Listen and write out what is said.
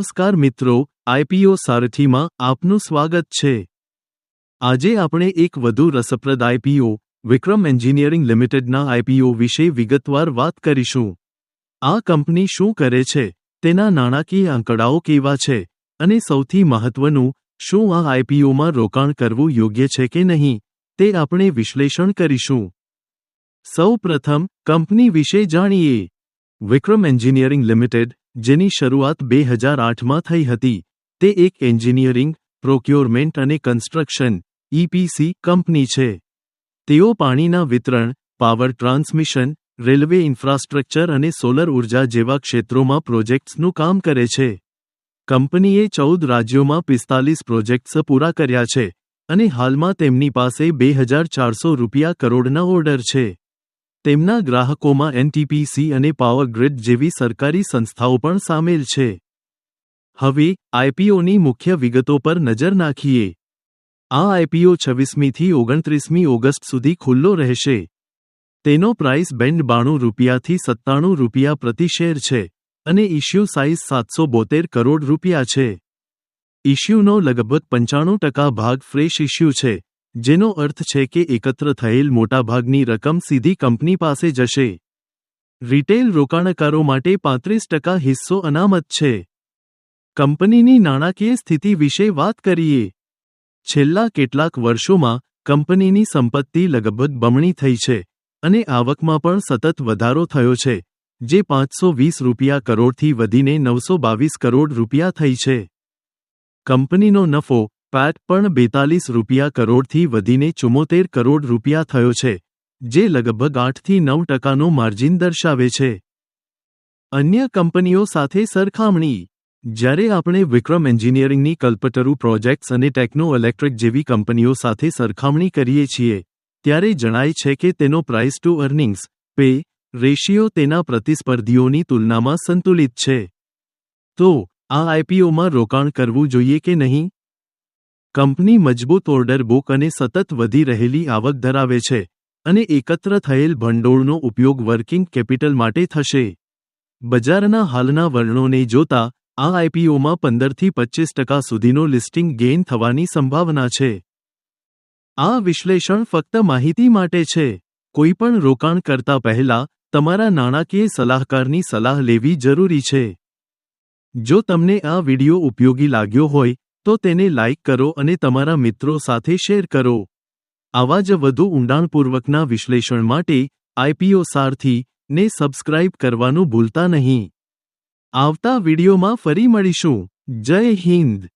નમસ્કાર મિત્રો આઈપીઓ સારથીમાં આપનું સ્વાગત છે. આજે આપણે એક વધુ રસપ્રદ આઈપીઓ વિક્રમ એન્જિનિયરિંગ લિમિટેડના આઈપીઓ વિશે વિગતવાર વાત કરીશું. આ કંપની શું કરે છે, તેના નાણાકીય આંકડાઓ કેવા છે, અને સૌથી મહત્વનું, શું આ આઈપીઓમાં રોકાણ કરવું યોગ્ય છે કે નહીં, તે આપણે વિશ્લેષણ કરીશું. સૌ પ્રથમ કંપની વિશે જાણીએ. વિક્રમ એન્જિનિયરિંગ લિમિટેડ જેની શરૂઆત બે હજાર આઠમાં થઈ હતી. તે એક એન્જિનિયરિંગ, પ્રોક્યોરમેન્ટ અને construction E P C company છે. તેઓ પાણીના વિતરણ, પાવર ટ્રાન્સમિશન, રેલવે ઇન્ફ્રાસ્ટ્રક્ચર અને સોલર ઊર્જા જેવા ક્ષેત્રોમાં પ્રોજેક્ટ્સનું કામ કરે છે. કંપનીએ ચૌદ રાજ્યોમાં પિસ્તાલીસ પ્રોજેક્ટ્સ પૂરા કર્યા છે અને હાલમાં તેમની પાસે બે હજાર ચારસો રૂપિયા કરોડના ઓર્ડર છે. તેમના ગ્રાહકોમાં એનટીપીસી અને પાવર ગ્રીડ જેવી સરકારી સંસ્થાઓ પણ સામેલ છે. હવે આઈપીઓની મુખ્ય વિગતો પર નજર નાખીએ. આ આઈપીઓ છવ્વીસમીથી ઓગણત્રીસમી ઓગસ્ટ સુધી ખુલ્લો રહેશે. તેનો પ્રાઇસ બેન્ડ બાણું રૂપિયાથી સત્તાણું રૂપિયા પ્રતિ શેર છે અને ઇશ્યુ સાઇઝ સાતસો બોતેર કરોડ રૂપિયા છે. ઇશ્યુનો લગભગ પંચાણું ટકા ભાગ ફ્રેશ ઇશ્યુ છે. જેનો અર્થ છે કે એકત્ર થયેલ મોટાભાગની રકમ સીધી કંપની પાસે જશે. રિટેલ રોકાણકારો માટે પાંત્રીસ ટકા હિસ્સો અનામત છે. કંપનીની નાણાકીય સ્થિતિ વિશે વાત કરીએ. છેલ્લા કેટલાક વર્ષોમાં કંપનીની સંપત્તિ લગભગ બમણી થઈ છે અને આવકમાં પણ સતત વધારો થયો છે, જે પાંચસો વીસ રૂપિયા કરોડથી વધીને નવસો બાવીસ કરોડ રૂપિયા થઈ છે. કંપનીનો નફો પેટ પણ બેતાલીસ રૂપિયા કરોડથી વધીને ચુમ્મોતેર કરોડ રૂપિયા થયો છે, જે લગભગ આઠથી નવ ટકાનો માર્જિન દર્શાવે છે. અન્ય કંપનીઓ સાથે સરખામણી. જ્યારે આપણે વિક્રમ એન્જિનિયરિંગની કલ્પતરુ પ્રોજેક્ટ્સ અને ટેકનો ઇલેક્ટ્રિક જેવી કંપનીઓ સાથે સરખામણી કરીએ છીએ, ત્યારે જણાય છે કે તેનો price to earnings P ratio તેના પ્રતિસ્પર્ધીઓની તુલનામાં સંતુલિત છે. તો, આ આઈપીઓમાં રોકાણ કરવું જોઈએ કે નહીં? કંપની મજબૂત ઓર્ડર બુક અને સતત વધી રહેલી આવક ધરાવે છે અને એકત્ર થયેલ ભંડોળનો ઉપયોગ વર્કિંગ કેપિટલ માટે થશે. બજારના હાલના વર્ણોને જોતા, આ આઈપીઓમાં પંદરથી પચીસ ટકા સુધીનો લિસ્ટિંગ ગેઇન થવાની સંભાવના છે. આ વિશ્લેષણ ફક્ત માહિતી માટે છે. કોઈપણ રોકાણ કરતા પહેલા તમારા નાણાકીય સલાહકારની સલાહ લેવી જરૂરી છે. જો તમને આ વિડિયો ઉપયોગી લાગ્યો હોય તો તેને લાઇક કરો અને તમારા મિત્રો સાથે શેર કરો. આવા જ વધુ ઊંડાણપૂર્વકના વિશ્લેષણ માટે આઈપીઓ સારથી ને સબસ્ક્રાઇબ કરવાનું ભૂલતા નહીં. આવતા વિડીયોમાં ફરી મળીશું. જય હિન્દ.